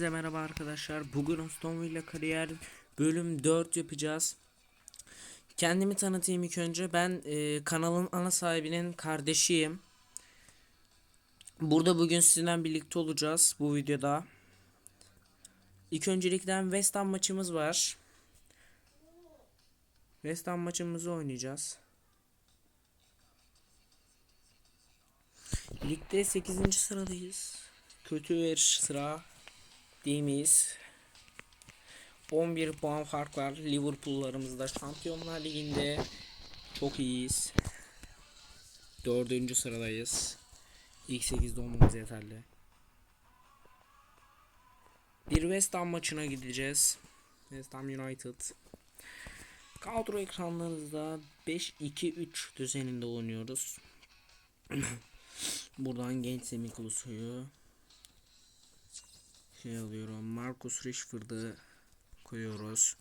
Herkese merhaba arkadaşlar. Bugün Aston Villa kariyer bölüm 4 yapacağız. Kendimi tanıtayım ilk önce. Ben e, kanalın ana sahibinin kardeşiyim. Burada bugün sizinle birlikte olacağız bu videoda. İlk öncelikten West Ham maçımız var. West Ham maçımızı oynayacağız. Ligde 8. sıradayız. Kötü bir sıra değil miyiz? 11 puan fark var. Liverpool'larımızda Şampiyonlar Ligi'nde çok iyiyiz. 4. sıradayız. İlk 8'de olmamız yeterli. Bir West Ham maçına gideceğiz. West Ham United. Kadro ekranlarınızda 5-2-3 düzeninde oynuyoruz. Buradan genç Semih Kulusoy'u şey alıyorum. Marcus Rashford'ı koyuyoruz.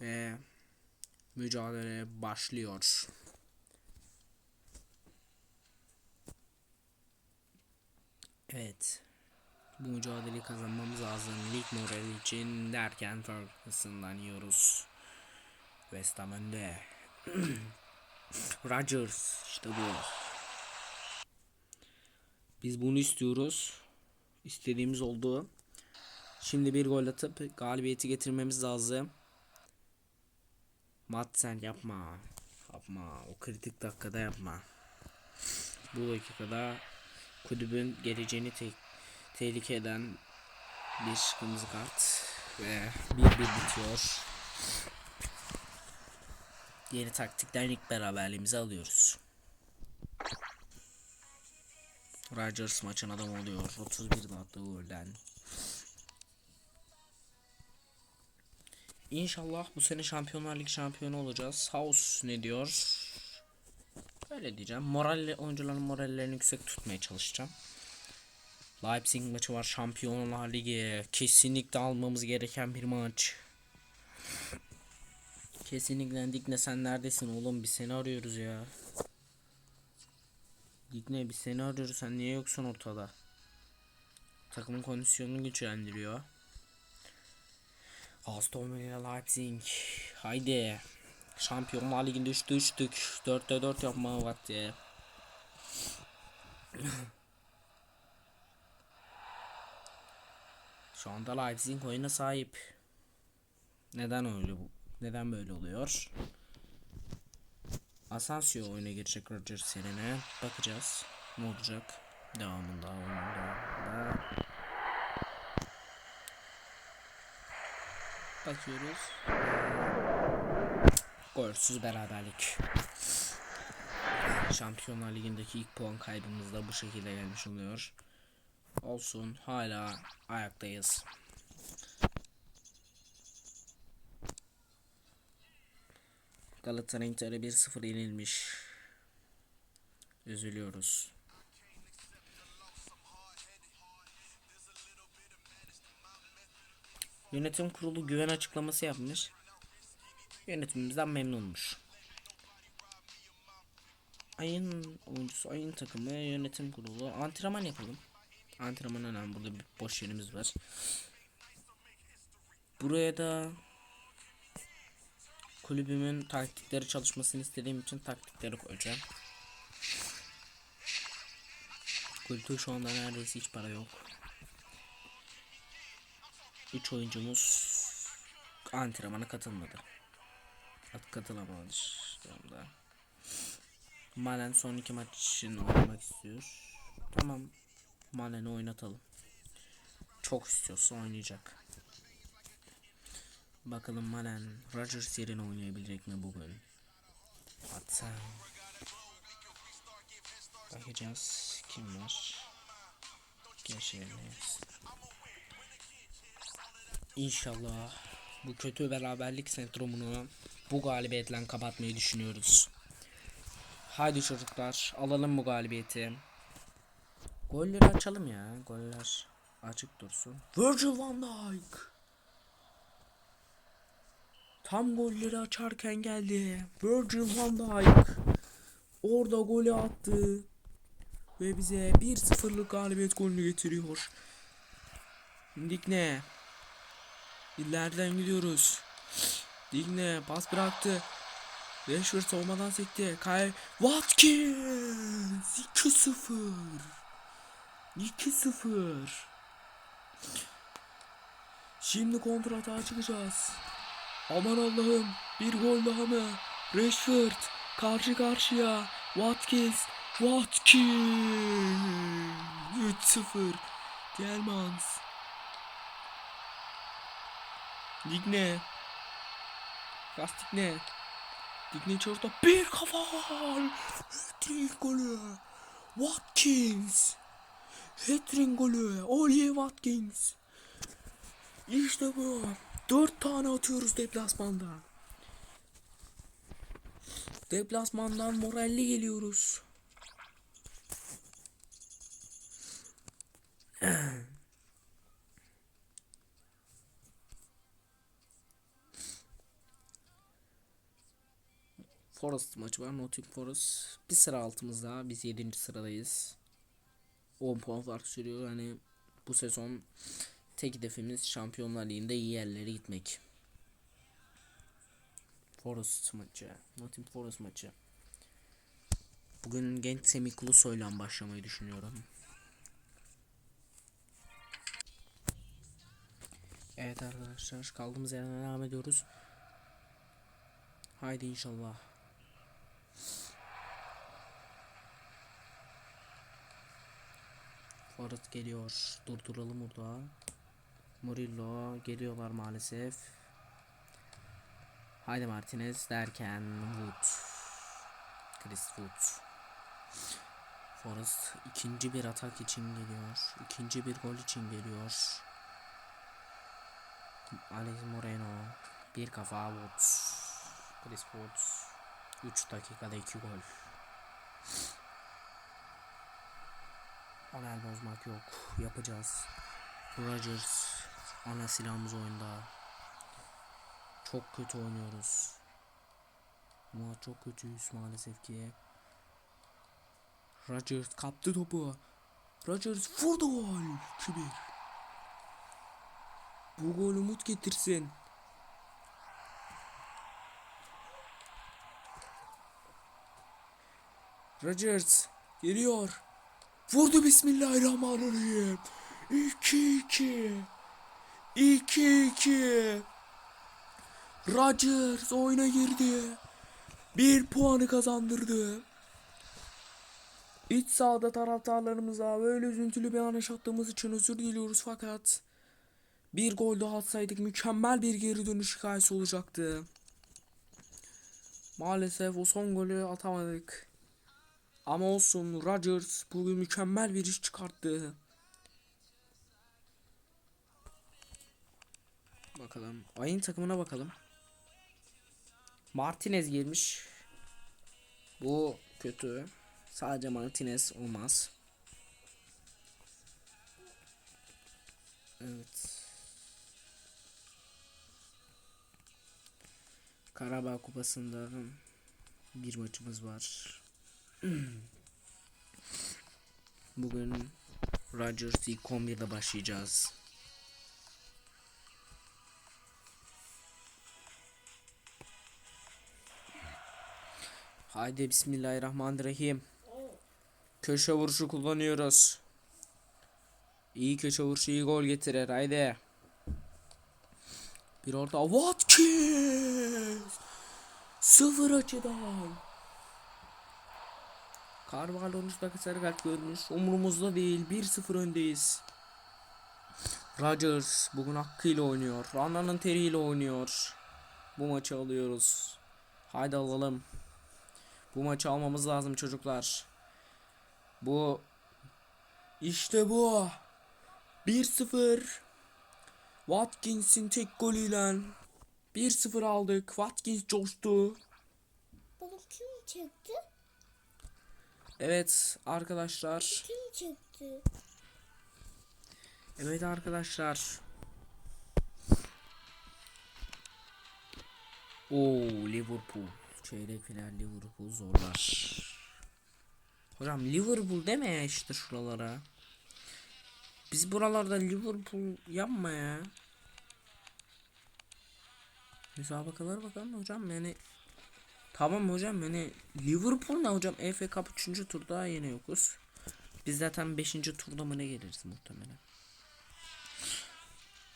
Ve mücadele başlıyor. Evet. Bu mücadeleyi kazanmamız lazım. Lig morali için derken Ferguson'dan yiyoruz. West Ham önde. Rodgers işte bu. Biz bunu istiyoruz. İstediğimiz oldu. Şimdi bir gol atıp galibiyeti getirmemiz lazım. Mat sen yapma. Yapma. O kritik dakikada yapma. Bu dakikada kulübün geleceğini te tehlike eden bir kırmızı kart ve bir bir bitiyor. Yeni taktikten ilk beraberliğimizi alıyoruz. Rodgers maçın adamı oluyor. 31 attığı golden. İnşallah bu sene Şampiyonlar Ligi şampiyonu olacağız. House ne diyor? Öyle diyeceğim. Moral oyuncuların morallerini yüksek tutmaya çalışacağım. Leipzig maçı var. Şampiyonlar Ligi. Kesinlikle almamız gereken bir maç. Kesinlikle Digne sen neredesin oğlum? Biz seni arıyoruz ya. Digne biz seni arıyoruz. Sen niye yoksun ortada? Takımın kondisyonunu güçlendiriyor. Aston Villa Leipzig. Haydi. Şampiyonlar Ligi'nde 3'te 3'tük. 4'te 4 yapma vakti. Şu anda Leipzig oyuna sahip. Neden öyle bu? Neden böyle oluyor? Asensio oyuna girecek Rodgers yerine. Bakacağız. Ne olacak? Devamında devamında. Bakıyoruz. Golsüz beraberlik. Şampiyonlar Ligi'ndeki ilk puan kaybımız da bu şekilde gelmiş oluyor. Olsun hala ayaktayız. Galatasaray Inter'e 1-0 yenilmiş. Üzülüyoruz. Yönetim kurulu güven açıklaması yapmış. Yönetimimizden memnunmuş. Ayın oyuncusu, ayın takımı, yönetim kurulu. Antrenman yapalım. Antrenman önemli. Burada bir boş yerimiz var. Buraya da kulübümün taktikleri çalışmasını istediğim için taktikleri koyacağım. Kulüpte şu anda neredeyse hiç para yok. 3 oyuncumuz antrenmana katılmadı. At katılamadı şu anda. Malen son iki maç için oynamak istiyor. Tamam. Malen'i oynatalım. Çok istiyorsa oynayacak. Bakalım Malen Rodgers yerine oynayabilecek mi bugün? Hatta bakacağız kim var? Geçeriz. İnşallah bu kötü beraberlik sendromunu bu galibiyetle kapatmayı düşünüyoruz. Haydi çocuklar alalım bu galibiyeti. Golleri açalım ya. Goller açık dursun. Virgil van Dijk. Tam golleri açarken geldi. Virgil van Dijk. Orada golü attı. Ve bize 1-0'lık galibiyet golünü getiriyor. Digne. İleriden gidiyoruz. Digne pas bıraktı. Rashford savunmadan sekti. Kay Watkins 2-0. 2-0. Şimdi kontratağa çıkacağız. Aman Allah'ım bir gol daha mı? Rashford karşı karşıya. Watkins Watkins 3-0. Gelmans. Digne. Lastik ne? Digne çorta bir kafa. Hat-trick golü. Watkins. Hat-trick golü. Oliver Watkins. İşte bu. Dört tane atıyoruz deplasmanda. Deplasmandan moralli geliyoruz. Forest maçı var. Nottingham Forest. Bir sıra altımızda. Biz 7. sıradayız. 10 puan fark sürüyor. Yani bu sezon tek hedefimiz Şampiyonlar Ligi'nde iyi yerlere gitmek. Forest maçı. Nottingham Forest maçı. Bugün genç Semih Kulusoy'la başlamayı düşünüyorum. Evet arkadaşlar kaldığımız yerden devam ediyoruz. Haydi inşallah. Forest geliyor. Durduralım burada. Murillo geliyorlar maalesef. Haydi Martinez derken Wood. Chris Wood. Forest ikinci bir atak için geliyor. İkinci bir gol için geliyor. Alex Moreno. Bir kafa Wood. Chris Wood. 3 dakikada 2 gol. Moral bozmak yok. Yapacağız. Rodgers ana silahımız oyunda. Çok kötü oynuyoruz. Ama çok kötüyüz maalesef ki. Rodgers kaptı topu. Rodgers vurdu gol. 2-1. Bu gol umut getirsin. Rodgers geliyor. Vurdu Bismillahirrahmanirrahim. 2-2. 2-2. Rodgers oyuna girdi. Bir puanı kazandırdı. İç sahada taraftarlarımıza böyle üzüntülü bir an yaşattığımız için özür diliyoruz fakat bir gol daha atsaydık mükemmel bir geri dönüş hikayesi olacaktı. Maalesef o son golü atamadık. Ama olsun Rodgers bugün mükemmel bir iş çıkarttı. Bakalım. Ayın takımına bakalım. Martinez girmiş. Bu kötü. Sadece Martinez olmaz. Evet. Karabağ Kupası'nda bir maçımız var. Bugün Rodgers ilk 11'de başlayacağız. Haydi Bismillahirrahmanirrahim. Köşe vuruşu kullanıyoruz. İyi köşe vuruşu iyi gol getirir. Haydi. Bir orta Watkins. Sıfır açıdan. Carvalho 13 dakika sarı kart görmüş. Umurumuzda değil. 1-0 öndeyiz. Rodgers bugün hakkıyla oynuyor. Rana'nın teriyle oynuyor. Bu maçı alıyoruz. Haydi alalım. Bu maçı almamız lazım çocuklar. Bu işte bu. 1-0. Watkins'in tek golüyle 1-0 aldık. Watkins coştu. Baba kim çekti? Evet arkadaşlar. Kim çekti? Evet arkadaşlar. Oo Liverpool. Çeyrek final Liverpool zorlar. Hocam Liverpool deme ya işte şuralara. Biz buralarda Liverpool yapma ya. Müsabakalara bakalım hocam yani Tamam hocam yani Liverpool ne hocam FA Cup 3. turda yine yokuz. Biz zaten 5. turda mı ne geliriz muhtemelen.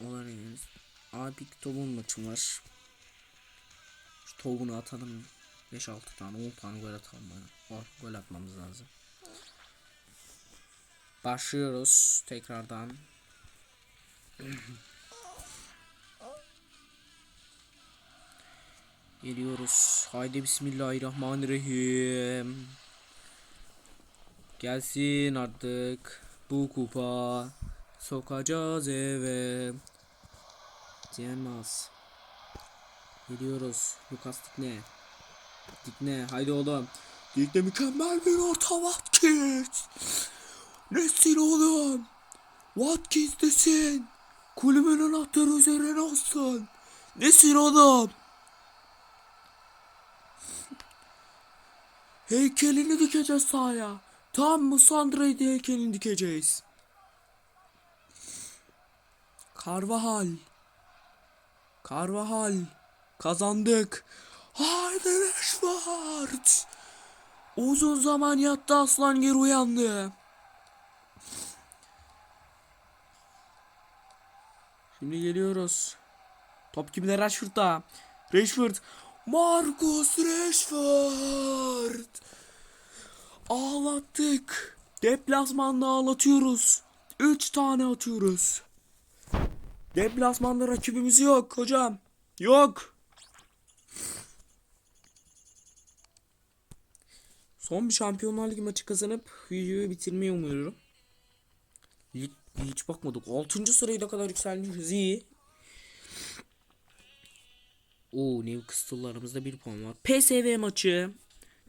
Onlar yeniriz. Abi Tobun maçım var. Şu Tobun'u atalım. 5-6 tane 10 tane gol atalım bana. Oh, gol atmamız lazım. Başlıyoruz tekrardan. Geliyoruz. Haydi bismillahirrahmanirrahim. Gelsin artık bu kupa. Sokacağız eve. Diyemez. Geliyoruz. Lucas Dikne. Dikne haydi oğlum. Dikne mükemmel bir orta Watkins. Nesin oğlum? Watkins desin. Kulübün anahtarı üzerine olsun. Nesin oğlum? Heykelini dikeceğiz sahaya. Tam mı Sandra'yı heykelini dikeceğiz. Karvahal. Karvahal. Kazandık. Haydi Rashford. Uzun zaman yattı aslan geri uyandı. Şimdi geliyoruz. Top kimde Rashford'da. Rashford. Marcus Rashford. Ağlattık. Deplasmanda ağlatıyoruz. 3 tane atıyoruz. Deplasmanda rakibimiz yok hocam. Yok. Son bir Şampiyonlar Ligi maçı kazanıp videoyu bitirmeyi umuyorum. Lig hiç bakmadık. 6. sıraya ne kadar yükselmişiz iyi. Oo Newcastle'larımızda bir puan var. PSV maçı.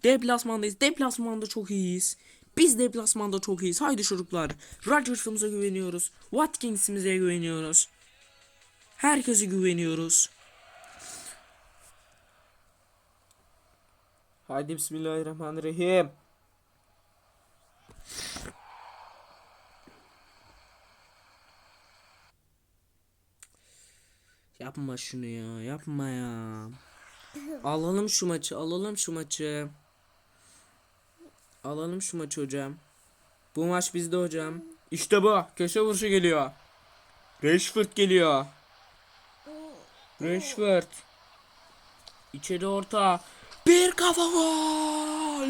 Deplasmandayız. Deplasmanda çok iyiyiz. Biz deplasmanda çok iyiyiz. Haydi çocuklar. Rodgers'ımıza güveniyoruz. Watkins'imize güveniyoruz. Herkese güveniyoruz. Haydi bismillahirrahmanirrahim. Yapma şunu ya, yapma ya. Alalım şu maçı, alalım şu maçı. Alalım şu maçı hocam. Bu maç bizde hocam. İşte bu. Köşe vuruşu geliyor. Rashford geliyor. Rashford. İçeri orta. Bir kafa gol.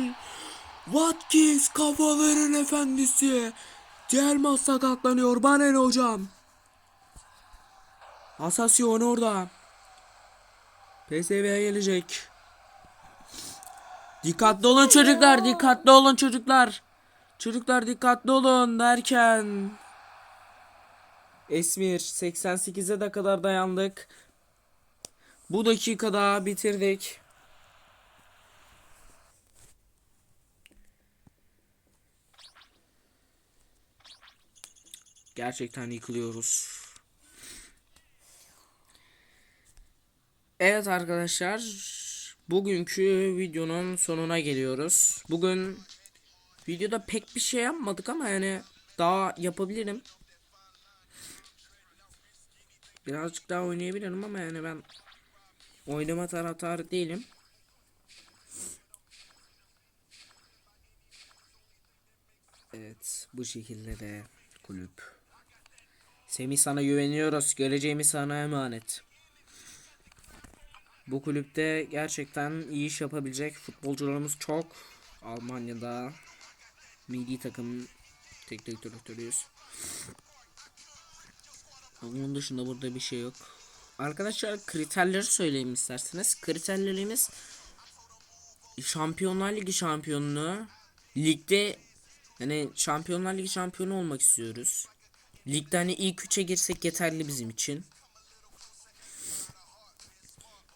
Watkins kafaların efendisi. Celmas sakatlanıyor. Bana ne hocam? Asasyon orada. PSV'ye gelecek. Dikkatli olun çocuklar, dikkatli olun çocuklar. Çocuklar dikkatli olun derken Esmir 88'e de kadar dayandık. Bu dakikada bitirdik. Gerçekten yıkılıyoruz. Evet arkadaşlar, bugünkü videonun sonuna geliyoruz. Bugün videoda pek bir şey yapmadık ama yani daha yapabilirim. Birazcık daha oynayabilirim ama yani ben oynama taraftarı değilim. Evet, bu şekilde de kulüp. Semih sana güveniyoruz. Geleceğimiz sana emanet. Bu kulüpte gerçekten iyi iş yapabilecek futbolcularımız çok. Almanya'da milli takım teknik direktörüyüz. Onun dışında burada bir şey yok. Arkadaşlar kriterleri söyleyeyim isterseniz. Kriterlerimiz Şampiyonlar Ligi şampiyonluğu, ligde yani Şampiyonlar Ligi şampiyonu olmak istiyoruz. Ligde hani ilk üçe girsek yeterli bizim için.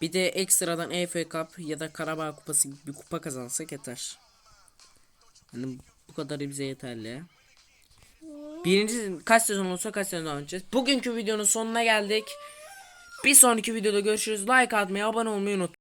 Bir de ekstradan EFA Cup ya da Karabağ Kupası gibi bir kupa kazansak yeter. Yani bu kadar bize yeterli. Birinci kaç sezon olsa kaç sezon oynayacağız. Bugünkü videonun sonuna geldik. Bir sonraki videoda görüşürüz. Like atmayı, abone olmayı unutmayın.